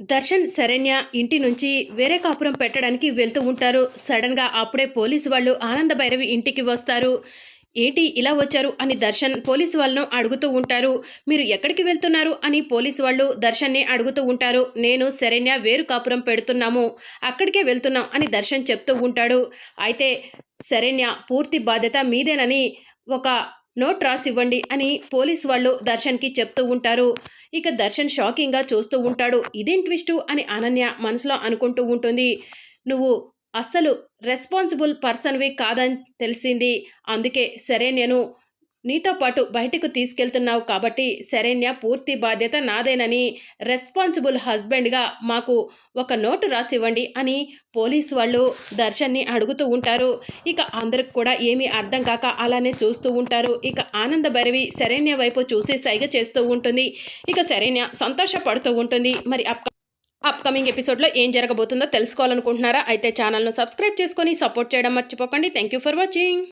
దర్శన్ శరణ్య ఇంటి నుంచి వేరే కాపురం పెట్టడానికి వెళ్తూ ఉంటారు. సడన్గా అప్పుడే పోలీసు వాళ్ళు ఆనంద భైరవి ఇంటికి వస్తారు. ఏంటి ఇలా వచ్చారు అని దర్శన్ పోలీసు వాళ్ళను అడుగుతూ ఉంటారు. మీరు ఎక్కడికి వెళ్తున్నారు అని పోలీసు వాళ్ళు దర్శన్ని అడుగుతూ ఉంటారు. నేను శరణ్య వేరు కాపురం పెడుతున్నాము. అక్కడికే వెళ్తున్నాం అని దర్శన్ చెప్తూ ఉంటాడు. అయితే శరణ్య పూర్తి బాధ్యత మీదేనని ఒక నోట్ రాసి ఇవ్వండి అని పోలీసు వాళ్ళు దర్శన్కి చెప్తూ ఉంటారు. ఇక దర్శన్ షాకింగ్గా చూస్తూ ఉంటాడు. ఇదేం ట్విస్టు? అని అనన్య మనసులో అనుకుంటూ ఉంటుంది. నువ్వు అస్సలు రెస్పాన్సిబుల్ పర్సన్వి కాదని తెలిసింది. అందుకే సరే నేను నీతో పాటు బయటకు తీసుకెళ్తున్నావు కాబట్టి శరణ్య పూర్తి బాధ్యత నాదేనని రెస్పాన్సిబుల్ హస్బెండ్గా మాకు ఒక నోటు రాసివ్వండి అని పోలీసు వాళ్ళు దర్శన్ని అడుగుతూ ఉంటారు. ఇక అందరికి కూడా ఏమీ అర్థం కాక అలానే చూస్తూ ఉంటారు. ఇక ఆనంద భైరవి శరణ్య వైపు చూసి సైగ చేస్తూ ఉంటుంది. ఇక శరణ్య సంతోషపడుతూ ఉంటుంది. మరి అప్ అప్కమింగ్ ఎపిసోడ్లో ఏం జరగబోతుందో తెలుసుకోవాలనుకుంటున్నారా? అయితే ఛానల్ను సబ్స్క్రైబ్ చేసుకొని సపోర్ట్ చేయడం మర్చిపోకండి. Thank you for watching.